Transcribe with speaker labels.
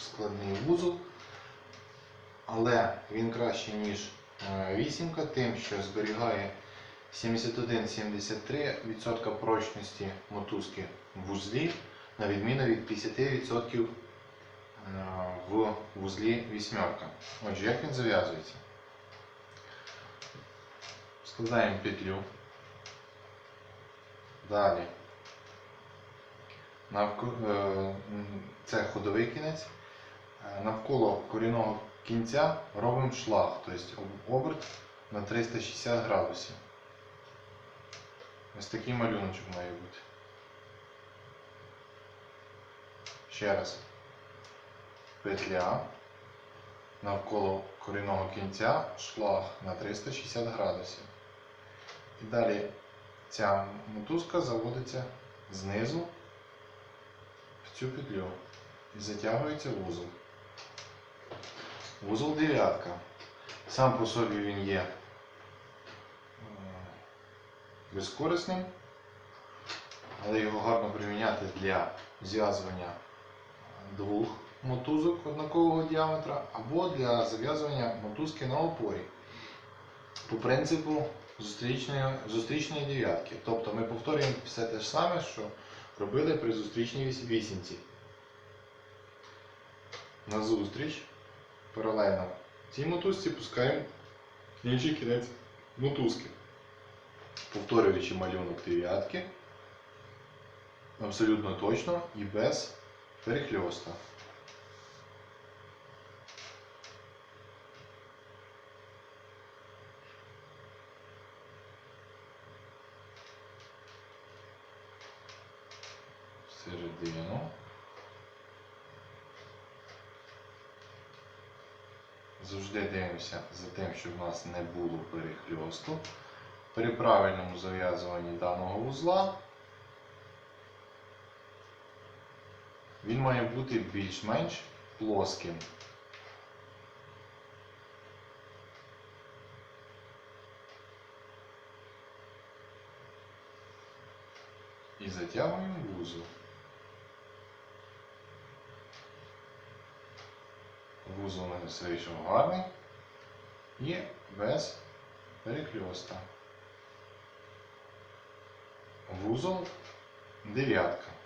Speaker 1: складний вузол, але він кращий, ніж е, вісімка, тим, що зберігає 71-73% прочності мотузки в вузлі, на відміну від 50% е, в вузлі вісьмерка. Отже, як він зав'язується? Складаємо петлю. Далі. Е, Це ходовий кінець. Е, Навколо корінного кінця робимо шлаг, тобто об- оберт на 360 градусів. Ось такий малюночок має бути. Ще раз. Петля. Навколо корінного кінця шлаг на 360 градусів. І далі ця мотузка заводиться знизу цю петлю і затягується вузол. Вузол дев'ятка. Сам по собі він є е, безкорисним, але його гарно приміняти для зв'язування двох мотузок однакового діаметра або для зав'язування мотузки на опорі по принципу зустрічної, зустрічної дев'ятки. Тобто ми повторюємо все те ж саме, що робили при зустрічній віс- вісімці. На зустріч паралельно цій мотузці пускаємо інший кінець мотузки. Повторюючи малюнок дев'ятки абсолютно точно і без перехльоста. Середину. Завжди дивимося за тим, щоб в нас не було перехльосту. При правильному зав'язуванні даного вузла він має бути більш-менш плоским. І затягуємо вузол. Вузол на вийшов гарний і без перехльоста. Вузол дев'ятка.